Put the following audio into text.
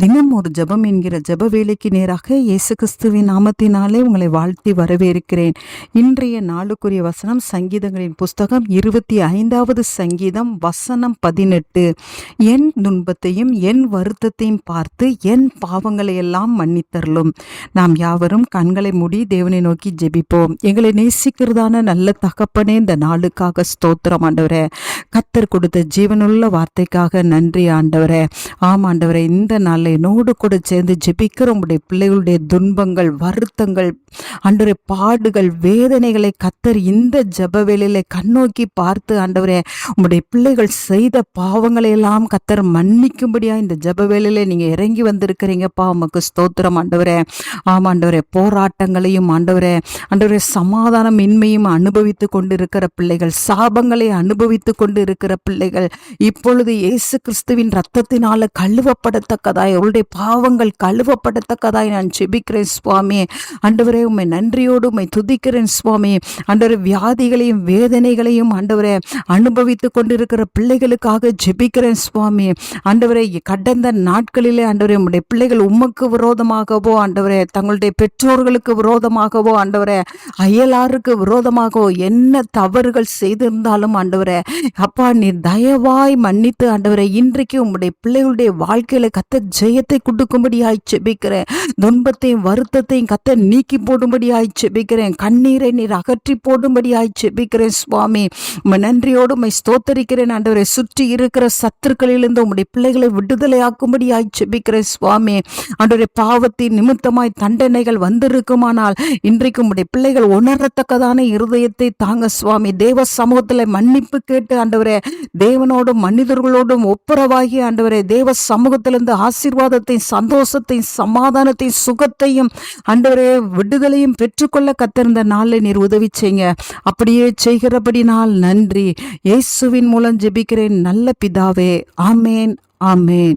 தினம் ஒரு ஜெபம் என்கிற ஜெப வேலைக்கு நேராக இயேசு கிறிஸ்துவின் நாமத்தினாலே உங்களை வாழ்த்தி வரவேற்கிறேன். இன்றைய நாளுக்குரிய வசனம் சங்கீதங்களின் புஸ்தகம் இருபத்தி ஐந்தாவது சங்கீதம் வசனம் பதினெட்டு. என் துன்பத்தையும் என் வருத்தத்தையும் பார்த்து என் பாவங்களை எல்லாம் மன்னித்தரலும் நாம் யாவரும் கண்களை மூடி தேவனை நோக்கி ஜெபிப்போம். எங்களை நேசிக்கிறதான நல்ல தகப்பனே இந்த நாளுக்காக ஸ்தோத்திரம் ஆண்டவரே. கத்தர் கொடுத்த ஜீவனுள்ள வார்த்தைக்காக நன்றி ஆண்டவரே. ஆம் ஆண்டவரே இந்த நாளில் என்னோடு கூட சேர்ந்து ஜெபிக்கிற உங்களுடைய பிள்ளைகளுடைய துன்பங்கள் வருத்தங்கள் அன்றைய பாடுகள் வேதனைகளை கத்தர் இந்த ஜப வேலையில கண்ணோக்கி பார்த்து ஆண்டவரே உங்களுடைய பிள்ளைகள் செய்த பாவங்களை எல்லாம் கத்தர் மன்னிக்கும்படியா இந்த ஜப வேலையில நீங்க இறங்கி வந்திருக்கிறீங்கப்பா. உமக்கு ஸ்தோத்திரம் ஆண்டவரே. ஆமா ஆண்டவரே போராட்டங்களையும் ஆண்டவரே ஆண்டவரே சமாதானம் இன்மையும் அனுபவித்து கொண்டு இருக்கிற பிள்ளைகள் சாபங்களை அனுபவித்து கொண்டு இருக்கிற பிள்ளைகள் இப்பொழுது இயேசு கிறிஸ்துவின் ரத்தத்தினால கழுவப்படத்தக்கதாய் அவருடைய பாவங்கள் கழுவப்படத்தக்கதாய் நான் செபிக்கிறேன் சுவாமி ஆண்டவரே உண்மை நன்றியோடு உண்மை துதிக்கிறேன் சுவாமி ஆண்டவரே வியாதிகளையும் வேதனைகளையும் ஆண்டவரே அனுபவித்து கொண்டிருக்கிற பிள்ளைகளுக்காக ஜெபிக்கிறேன் சுவாமி அண்டவரை கடந்த நாட்களிலே ஆண்டவரே உம்முடைய பிள்ளைகள் உமக்கு விரோதமாகவோ ஆண்டவரே தங்களுடைய பெற்றோர்களுக்கு விரோதமாகவோ ஆண்டவரே அயலாருக்கு விரோதமாகவோ என்ன தவறுகள் செய்திருந்தாலும் ஆண்டவரே அப்பா நீ தயவாய் மன்னித்து அண்டவரை இன்றைக்கு உம்முடைய பிள்ளைகளுடைய வாழ்க்கையில கத்த ஜெயத்தை கொடுக்கும்படியாய் செபிக்கிறேன் துன்பத்தையும் வருத்தத்தையும் கத்த நீக்கி போடும்படியாய் செபிக்கிறேன் கண்ணீரை நீர் அகற்றி போடும்படியாய் செபிக்கிறேன் சுவாமி. நன்றியோடு உம்மை ஸ்தோத்தரிக்கிறேன் ஆண்டவரை. சுற்றி இருக்கிற சத்துருக்களிலிருந்து உம்முடைய பிள்ளைகளை விடுதலையாக்கும்படியாய் செபிக்கிறேன் சுவாமி. ஆண்டவரை பாவத்தின் நிமித்தமாய் தண்டனைகள் வந்திருக்குமானால் இன்றைக்கு உம்முடைய பிள்ளைகள் உணரத்தக்கதான இருதயத்தை தாங்க சுவாமி. தேவ சமூகத்தில் மன்னிப்பு கேட்டு ஆண்டவரே தேவனோடும் மனிதர்களோடும் ஒப்புரவாகி ஆண்டவரே தேவ சமூகத்திலிருந்து ஆசீர்வாதத்தையும் சந்தோஷத்தையும் சமாதானத்தையும் சுகத்தையும் அண்டவரே விடுதலையும் பெற்றுக்கொள்ள கத்திருந்த நாளில் நீர் உதவி செய்யுங்க. அப்படியே செய்கிறபடினால் நன்றி. இயேசுவின் மூலம் ஜெபிக்கிறேன். நல்ல பிதாவே. ஆமேன் ஆமேன்.